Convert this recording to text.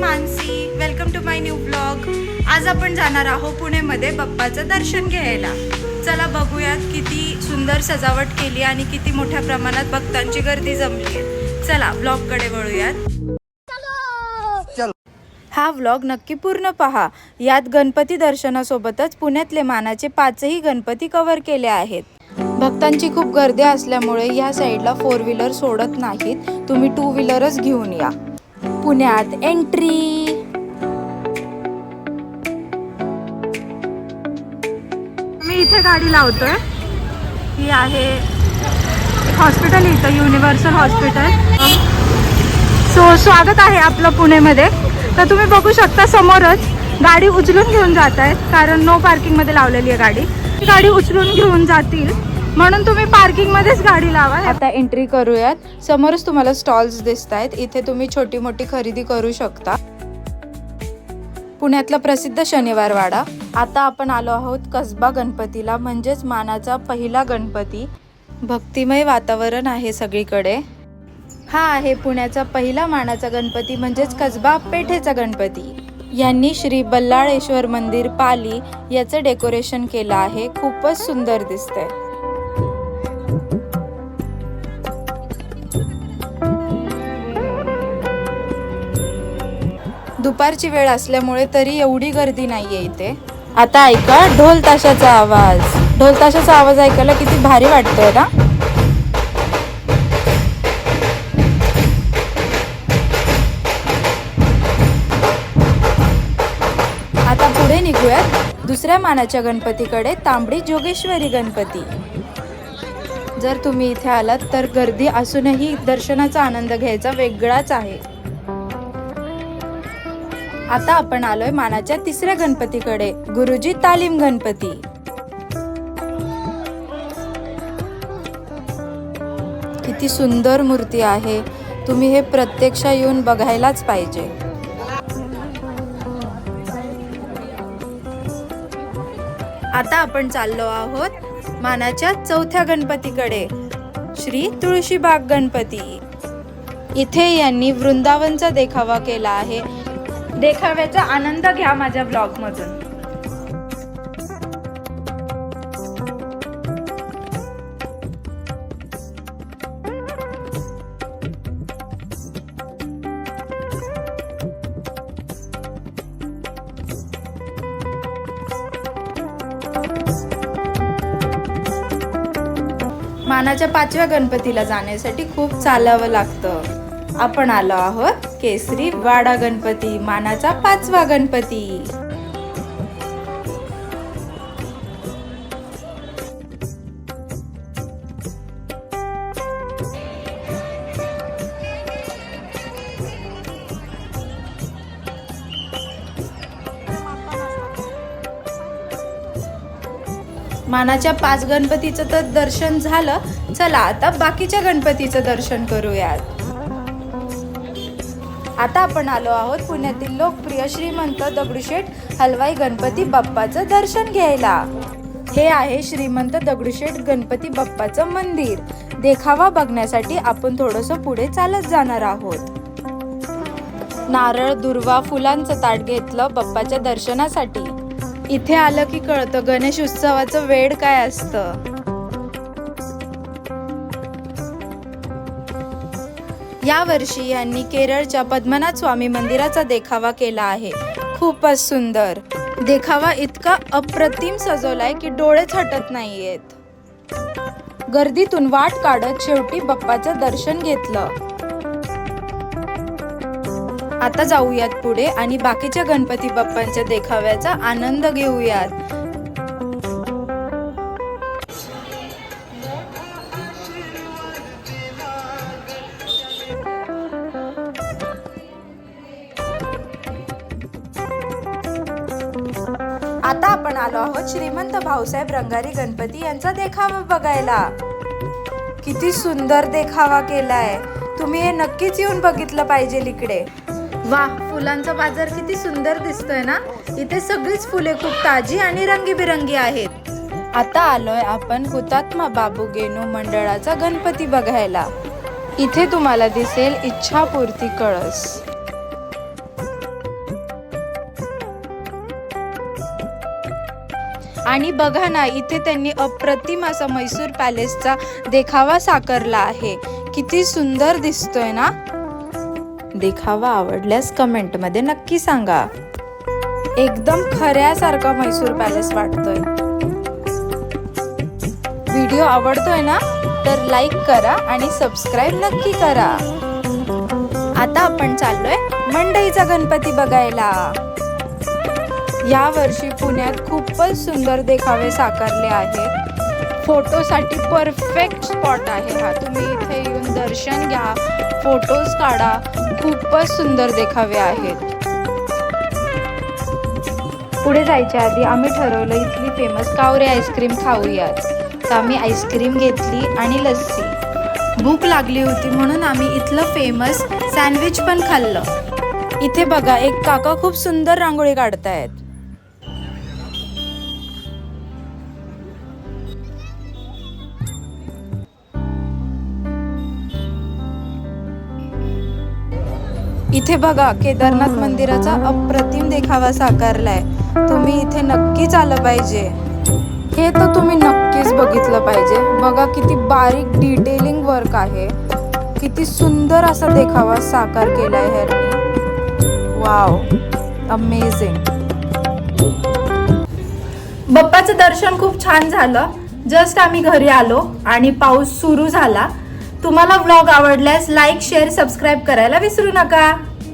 Mansi welcome to my new blog आज आपण जाणार आहोत पुणेमध्ये बाप्पाचं दर्शन घ्यायला. चला बघूयात किती सुंदर सजावट केली आणि किती मोठ्या प्रमाणात भक्तांची गर्दी जमली आहे. चला ब्लॉगकडे वळूयात. हा व्लॉग नक्की पूर्ण पहा. यात गणपती दर्शनासोबतच पुण्यातले मानाचे पाचही गणपती कव्हर केले आहेत. भक्तांची खूप गर्दी असल्यामुळे या साईडला फोर व्हीलर सोडत नाहीत. तुम्ही टू व्हीलरच घेऊन या. पुण्यात एंट्री मी इथे गाडी लावतोय. ही आहे हॉस्पिटल इथं युनिव्हर्सल हॉस्पिटल सो स्वागत आहे आपलं पुणेमध्ये. तर तुम्ही बघू शकता समोरच गाडी उचलून घेऊन जात आहेत कारण नो पार्किंगमध्ये लावलेली आहे गाडी. ती गाडी उचलून घेऊन जातील. म्हणून तुम्ही पार्किंगमध्येच गाडी लावा आता एंट्री करूयात. समोरच तुम्हाला स्टॉल्स दिसत आहेत इथे तुम्ही छोटी मोठी खरेदी करू शकता. पुण्यातला प्रसिद्ध शनिवार वाडा. आता आपण आलो आहोत कसबा गणपतीला म्हणजेच मानाचा पहिला गणपती. भक्तिमय वातावरण आहे सगळीकडे. हा आहे पुण्याचा पहिला मानाचा गणपती म्हणजेच कसबा पेठेचा गणपती. यांनी श्री बल्लाळेश्वर मंदिर पाली याचं डेकोरेशन केलं आहे. खूपच सुंदर दिसतंय. दुपारची वेळ असल्यामुळे तरी एवढी गर्दी नाहीये इथे. आता ऐका ढोल ताशाचा आवाज. ढोल ताशाचा आवाज ऐकायला किती भारी वाटतोय ना? आता पुढे निघूयात. दुसऱ्या मानाच्या गणपतीकडे तांबडी जोगेश्वरी गणपती. जर तुम्ही इथे आलात तर गर्दी असूनही दर्शनाचा आनंद घ्यायचा वेगळाच आहे. आता आपण आलोय मानाच्या तिसऱ्या गणपतीकडे गुरुजी तालीम गणपती. किती सुंदर मूर्ती आहे तुम्ही हे प्रत्यक्ष येऊन बघायलाच पाहिजे. आता आपण चाललो आहोत मानाच्या चौथ्या गणपतीकडे श्री तुळशीबाग गणपती. इथे यांनी वृंदावनचा देखावा केला आहे. देखाव्याचा आनंद घ्या माझ्या ब्लॉग मधून मानाच्या पाचव्या गणपतीला जाण्यासाठी खूप चालावं लागतं. आपण आलो आहोत केसरी वाडा गणपती मानाचा पाचवा गणपती. मानाच्या पाच गणपतीचं तर दर्शन झालं. चला आता बाकीच्या गणपतीचं दर्शन करूयात. आता आपण आलो आहोत पुण्यातील लोकप्रिय श्रीमंत दगडूशेठ हलवाई गणपती बाप्पाचं दर्शन घ्यायला. हे आहे श्रीमंत दगडूशेठ गणपती बाप्पाचं मंदिर. देखावा बघण्यासाठी आपण थोडस पुढे चालत जाणार आहोत. नारळ दुर्वा फुलांचं ताट घेतलं बाप्पाच्या दर्शनासाठी. इथे आलं की कळतं गणेश उत्सवाचं वेळ काय असतं. या वर्षी यांनी केरळच्या पद्मनाथ स्वामी मंदिराचा देखावा केला आहे. खूपच सुंदर. देखावा इतका अप्रतिम सजवलाय की डोळेच हटत नाहीयेत. गर्दीतून वाट काढत शेवटी बाप्पाचं दर्शन घेतलं. आता जाऊयात पुढे आणि बाकीच्या गणपती बाप्पांच्या देखाव्याचा आनंद घेऊयात. आता आपण आलो आहोत श्रीमंत भाऊसाहेब रंगारी गणपती यांचा देखावा बघायला. किती सुंदर देखावा केलाय. तुम्ही हे नक्कीच येऊन बघितलं पाहिजे इकडे. वा फुलांचा बाजार किती सुंदर दिसतोय ना? इथे सगळीच फुले खूप ताजी आणि रंगीबिरंगी आहेत. आता आलोय आपण हुतात्मा बाबू गेनू मंडळाचा गणपती बघायला. इथे तुम्हाला दिसेल इच्छापूर्ती कळस. आणि बघा ना इथे त्यांनी अप्रतिम असा मैसूर पॅलेसचा देखावा साकारला आहे. किती सुंदर दिसतोय ना? देखावा आवडल्यास कमेंटमध्ये नक्की सांगा. एकदम खऱ्यासारखा मैसूर पॅलेस वाटतोय. व्हिडिओ आवडतोय ना तर लाईक करा आणि सबस्क्राईब नक्की करा. आता आपण चाललोय मंडईचा गणपती बघायला. या वर्षी पुण्यात खूपच सुंदर देखावे साकारले आहेत. फोटोसाठी परफेक्ट स्पॉट आहे हा. तुम्ही इथे येऊन दर्शन घ्या. फोटोज काढा. खूपच सुंदर देखावे आहेत. पुढे जायच्या आधी आम्ही ठरवलं इथली फेमस कावरे आईस्क्रीम खाऊयात. तर आम्ही आईस्क्रीम घेतली आणि लस्सी. भूक लागली होती म्हणून आम्ही इथलं फेमस सँडविच पण खाल्लं. इथे बघा एक काका खूप सुंदर रांगोळी काढतायत. इथे बघा केदारनाथ मंदिराचा अप्रतिम देखावा साकारलाय. तुम्ही इथे नक्कीच आलं पाहिजे. हे तर तुम्ही नक्कीच बघितलं पाहिजे. बघा किती बारीक डिटेलिंग वर्क आहे. किती सुंदर असा देखावा साकार केलाय ह्यांनी. वाव अमेझिंग बाप्पाचं दर्शन खूप छान झालं. जस्ट आम्ही घरी आलो आणि पाऊस सुरू झाला. तुम्हाला व्लॉग आवडल्यास लाईक शेअर सबस्क्राईब करायला विसरू नका.